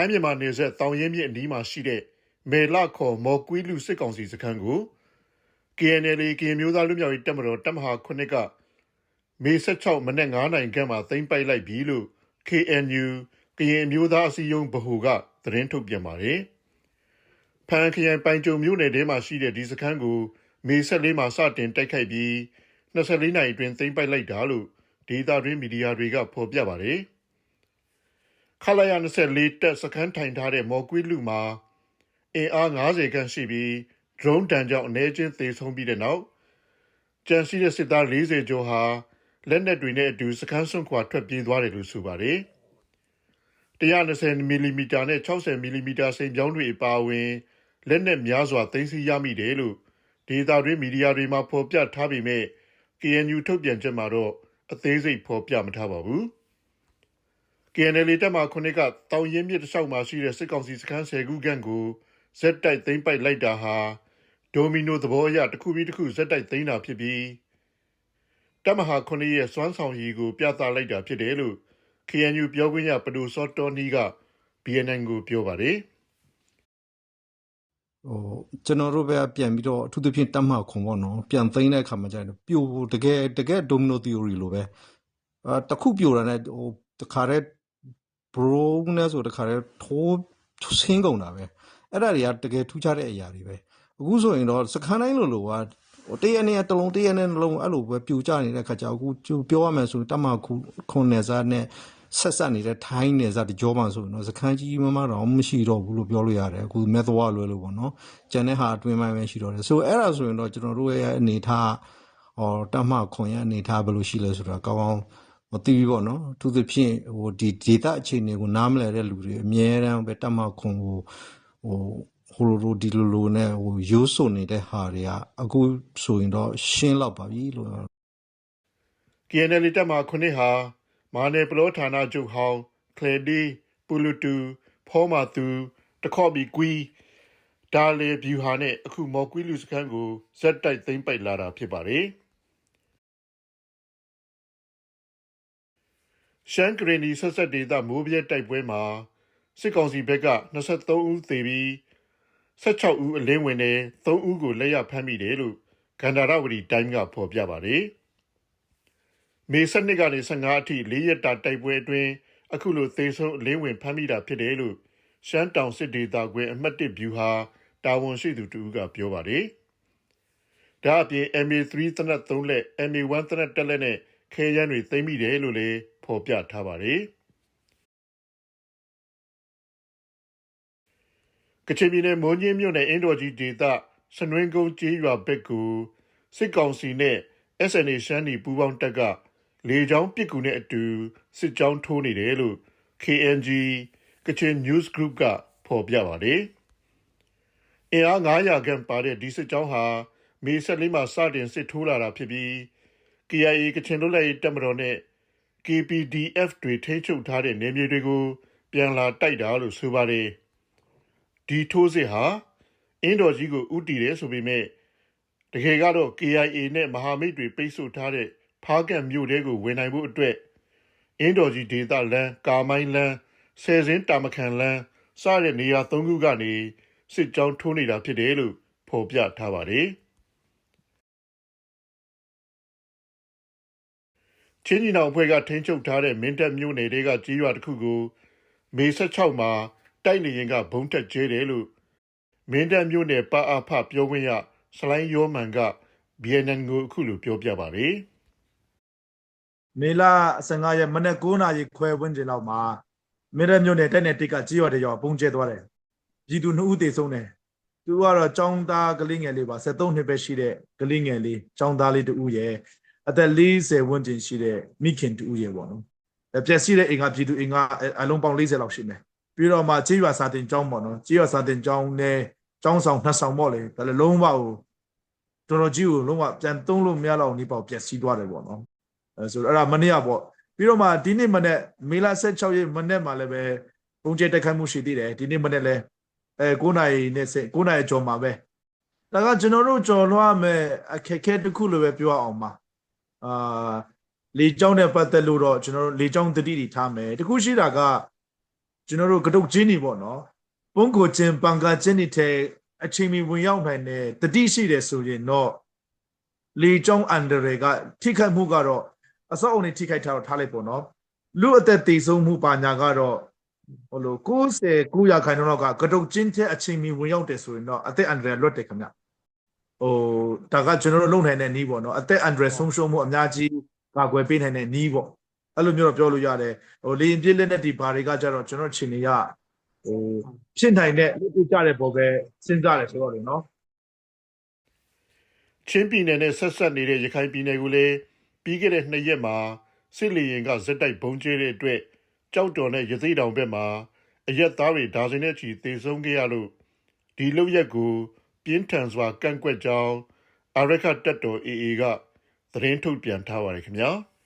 ထိုင်းမြန်မာနယ်စပ်တောင်ရင်မြစ်အနီးမှာရှိတဲ့မေလခေါ်မော်ကွီးလူစစ်ကောင်စီစခန်းကို KNL ကရင်မျိုးသားလူမျိုးရေးတပ်မတော်တပ်မဟာ9ကမေ16မနေ့9နိုင်ခန့်မှာသိမ်းပိုက်လိုက်ပြီလို့ KNU ကရင်အမျိုးသားအစည်းအရုံးဗဟိုကသတင်းထုတ်ပြန်ပါတယ်။ဖန်ခရိုင်ပိုင်ကြုံမြို့နယ်ထဲမှာရှိတဲ့ဒီစခန်းကိုမေ14မှာစတင်တိုက်ခိုက်ပြီး24နိုင်အတွင်းသိမ်းပိုက်လိုက်တာလို့ဒေတာတွင်းမီဒီယာတွေကဖော်ပြပါတယ်။ ခလာရ24တက်စခန်းထိုင်ထားတဲ့မော်ကွီးလူမှာအင်အား90ခန့်ရှိပြီး drone တန်ကြောင့်အနေချင်းသေဆုံးပြီးတဲ့နောက်ကြံစီတဲ့စစ်သား40ကျော်ဟာလက်နက်တွေနဲ့အတူစခန်းစွန့်ခွာထွက်ပြေးသွားတယ်လို့ဆိုပါတယ်။120မီလီမီတာနဲ့60မီလီမီတာစိန်ပြောင်းတွေအပါအဝင်လက်နက်များစွာသိမ်းဆည်းရမိတယ်လို့ဒေတာတွင်းမီဒီယာတွေမှာဖော်ပြထားပေမဲ့ KNU ထုတ်ပြန်ချက်မှာတော့အသေးစိတ်ဖော်ပြမထားပါဘူး။ KNL တပ်မှခုနှစ်ကတောင်ရင်မြစ်တစ်လျှောက်မှာရှိတဲ့စစ်ကောင်စီစခန်း10ခုခန့်ကိုဇက်တိုက်သိမ်းပိုက်လိုက်တာဟာဒိုမီနိုသဘောအရတစ်ခုပြီးတစ်ခုဇက်တိုက်သိမ်းတာဖြစ်ပြီးတပ်မဟာခုနှစ်ရဲ့စွမ်းဆောင်ရည်ကိုပြသလိုက်တာဖြစ်တယ်လို့ KNU ပြောခွင့်ရပဒိုစောတော်နီက BNN ကိုပြောပါတယ်ဟိုကျွန်တော်တို့ပဲပြန်ပြီးတော့အထူးသဖြင့်တတ်မှတ်ခွန်ပေါ့နော်ပြန်သိမ်းတဲ့အခါမှာကျရင်ပြိုတကယ်တကယ် domino theory လိုပဲအာတစ်ခုပြိုတာနဲ့ဟိုတခါတည်း bro နဲ့ဆိုတခါတည်းထိုးဆင်းကုန်တာပဲအဲ့ဒါတွေကတကယ်ထူးခြားတဲ့အရာတွေပဲအခုဆိုရင်တော့စခန်းတိုင်းလိုလိုကဟိုတရနေ့တစ်လုံးတရနေ့နှလုံးအဲ့လိုပဲပြိုကျနေတဲ့ခါကျအခုပြောရမယ်ဆိုရင်တတ်မှတ်ခုခွန်နယ်စားနဲ့ဆက်ဆက်နေတဲ့ထိုင်းနယ်စပ်တကြောမှာဆိုရင်တော့စခန်းကြီးမမတော့မရှိတော့ဘူးလို့ပြောလို့ရတယ်အခုမက်သဝလွယ်လို့ပေါ့နော်ကျန်တဲ့ဟာအတွင်းပိုင်းပဲရှိတော့တယ်ဆိုအဲ့ဒါဆိုရင်တော့ကျွန်တော်တို့ရဲ့အနေထားဟောတမခွန်ရဲ့အနေထားဘယ်လိုရှိလဲဆိုတာကောင်းကောင်း မသိဘူးပေါ့နော်သူသဖြင့်ဟိုဒီဒေတာအခြေအနေကိုနားမလည်တဲ့လူတွေအများအားပဲတမခွန်ကိုဟိုဟိုလိုလိုဒီလိုလိုနဲ့ဟိုရိုးစွနေတဲ့ဟာတွေကအခုဆိုရင်တော့ရှင်းလောက်ပါပြီလို့ KNL တပ်မှခုနှစ်ဟာမာနယ်ပလောဌာနချုပ်ဟောင်းကလေဒီပူလူတူဖောမာသူ တခေါ်ဘီကွီဒါလေဗျူဟာနဲ့အခုမော်ကွီလူစခန်းကိုဇက်တိုက်သိမ်းပိုက်လာတာဖြစ်ပါတယ် ရှမ်းကရင်ဒီဆက်ဆက်ဒေသမိုးပြဲတိုက်ပွဲမှာစစ်ကောင်စီဘက်က23ဦးသေပြီး16ဦးအလင်းဝင်နဲ့3ဦးကိုလက်ရဖမ်းမိတယ်လို့ဂန္ဓာရဝတီတိုင်းကဖော်ပြပါတယ်။မေ7နှစ်ကနေ15အထိ၄ရက်တာတိုက်ပွဲအတွင်းအခုလိုသေဆုံးအလင်းဝင်ဖမ်းမိတာဖြစ်တယ်လို့ရှမ်းတောင်စစ်ဒေသခွဲအမှတ်1ဗျူဟာတာဝန်ရှိသူတူကပြောပါတယ်။ဒါအပြင် MA3 သနက်3လက် MA1 သနက်1လက်နဲ့ ခဲရန်တွေသိမ်းမိတယ်လို့လည်းဖော်ပြထားပါတယ်။ကချင်ပြည်နယ်မွန်ကြီးမြို့နယ်အင်းတော်ကြီးဒေသစနွင်းကုန်းကျေးရွာဘက်ကိုစစ်ကောင်စီနဲ့ SNA ရှမ်းနီပူးပေါင်းတပ်ကလေကြောင်းပစ်ကူနဲ့အတူစစ်ကြောင်းထိုးနေတယ်လို့ KNG ကချင် News Group ကဖော်ပြပါတယ်။အင်အား900ခန့်ပါတဲ့ဒီစစ်ကြောင်းဟာမေ14မှာစတင်စစ်ထိုးလာတာဖြစ်ပြီး KIA ကချင်လွတ်လပ်ရေးတပ်မတော်နဲ့ KPDF တွေထိန်းချုပ်ထားတဲ့နေမြေတွေကို ပြန်လာတိုက်တာလို့ဆိုပါတယ်။ဒီထိုးစစ်ဟာအင်းတော်ကြီးကိုဥတီတယ်ဆိုပေမဲ့တကယ်ကတော့ KIA နဲ့မဟာမိတ်တွေပိတ်ဆို့ထားတဲ့ဖားကန့်မြို့တဲကိုဝင်နိုင်ဖို့အတွက်အင်းတော်ကြီးဒေသလမ်းကာမိုင်းလမ်းဆယ်စင်းတာမခန်လမ်းစတဲ့နေရာ၃ခုကနေစစ်ကြောင်းထိုးနေတာဖြစ်တယ်လို့ဖော်ပြထားပါတယ်။ ချင်းကြီးနောင်အဖွဲ့ကထိန်းချုပ်ထားတဲ့မင်းတပ်မြို့နယ်တွေကကြေးရွာတစ်ခုကိုမေ16မှာတိုက်နေရင်ကဘုံတက်ကျဲတယ်လို့မင်းတပ်မြို့နယ်ပအဖပြောခွင့်ရစလိုင်းယောမန်က BNN ကိုအခုလိုပြောပြပါတယ်မေလ15ရက်မနေ့9နာရီခွဲဝန်းကျင်လောက်မှာမေရမြို့နယ်တက်နယ်တိတ်ကကြီးရွာတရွာပုံကျဲသွားတယ်။ပြည်သူ2ဦးသေဆုံးတယ်။သူကတော့ចောင်းသားကလေးငယ်လေးပါ73နှစ်ပဲရှိတဲ့ကလေးငယ်လေးចောင်းသားလေးတူဦးရဲ့ အသက်40ဝန်းကျင်ရှိတဲ့မိခင်တူဦးရေပေါ့နော်ပျက်စီးတဲ့အိမ်ကပြည်သူအိမ်ကအလုံးပေါင်း40လောက်ရှိမယ်ပြီးတော့မှကြေးရွာစာတင်ကျောင်းပေါ့နော်ကြေးရွာစာတင်ကျောင်းနဲ့ကျောင်းဆောင်နှစ်ဆောင်ပေါ့လေဒါလည်းလုံးဝကိုတော်တော်ကြီးကိုလုံးဝပြန်သုံးလို့မရတော့နေပေါ့ပျက်စီးသွားတယ်ပေါ့နော်အဲဆိုတော့အဲ့ဒါမနေ့ကပေါ့ပြီးတော့မှဒီနေ့မနေ့မေလ16ရက်မနေ့မှလည်းပဲပုံကျဲတက်ခတ်မှုရှိသေးတယ်ဒီနေ့မနေ့လည်းအဲ9နိုင်နဲ့9နိုင်ကျော်မှာပဲဒါကကျွန်တော်တို့ကျော်လွှားမယ်အခက်ခဲတစ်ခုလိုပဲပြောအောင်ပါ အာလေကြောင်းနဲ့ပတ်သက်လို့တော့ကျွန်တော်တို့လေကြောင်းတတိတွေထားမယ်တခုရှိတာကကျွန်တော်တို့ကတုတ်ချင်းနေပေါ့နော်ပုံကိုချင်းပန်ကာချင်းနေတဲ့အချိန်မီဝင်ရောက်နိုင်တဲ့တတိရှိတယ်ဆိုရင်တော့လေကြောင်းအန်ဒရယ်ကထိခိုက်မှုကတော့အစောအုံနေထိခိုက်ထားတော့ထားလိုက်ပေါ့နော်လူအသက်တည်ဆုံးမှုပါညာကတော့ဟိုလို69ရာခိုင်နှုန်းလောက်ကကတုတ်ချင်းတဲ့အချိန်မီဝင်ရောက်တယ်ဆိုရင်တော့အသက်အန်ဒရယ်လွတ်တယ်ခင်ဗျ ဟိုဒါကကျွန်တော်တို့လုံနိုင်တဲ့နီးပေါ့နော်အသက်အန်ဒရယ်ဆုံးရှုံးမှုအများကြီးကာကွယ်ပေးနိုင်တဲ့နီးပေါ့အဲ့လိုမျိုးတော့ပြောလို့ရတယ်ဟိုလေရင်ပြည့်လက်နဲ့ဒီဘာတွေကကြတော့ကျွန်တော်ချင်းနေရဟိုဖြစ်နိုင်တဲ့လူပြကြတဲ့ပုံပဲစဉ်းစားတယ်ဆိုတော့လေနော်ချင်းပြည်နယ်နဲ့ဆက်ဆက်နေတဲ့ရခိုင်ပြည်နယ်ကိုလည်းပြီးခဲ့တဲ့နှစ်ရက်မှာစစ်လေရင်ကဇက်တိုက်ဘုံကျဲတဲ့အတွက်ကြောက်တော်နဲ့ရသေးတောင်ဘက်မှာအရက်သားတွေဒါဇင်နဲ့ချီတေဆုံးခဲ့ရလို့ဒီလောက်ရက်ကို ပြင်းထန်စွာကန့်ကွက်ကြောင်းအာရခတ်တပ်တော် AA ကသတင်းထုတ်ပြန်ထားပါတယ်ခင်ဗျာ။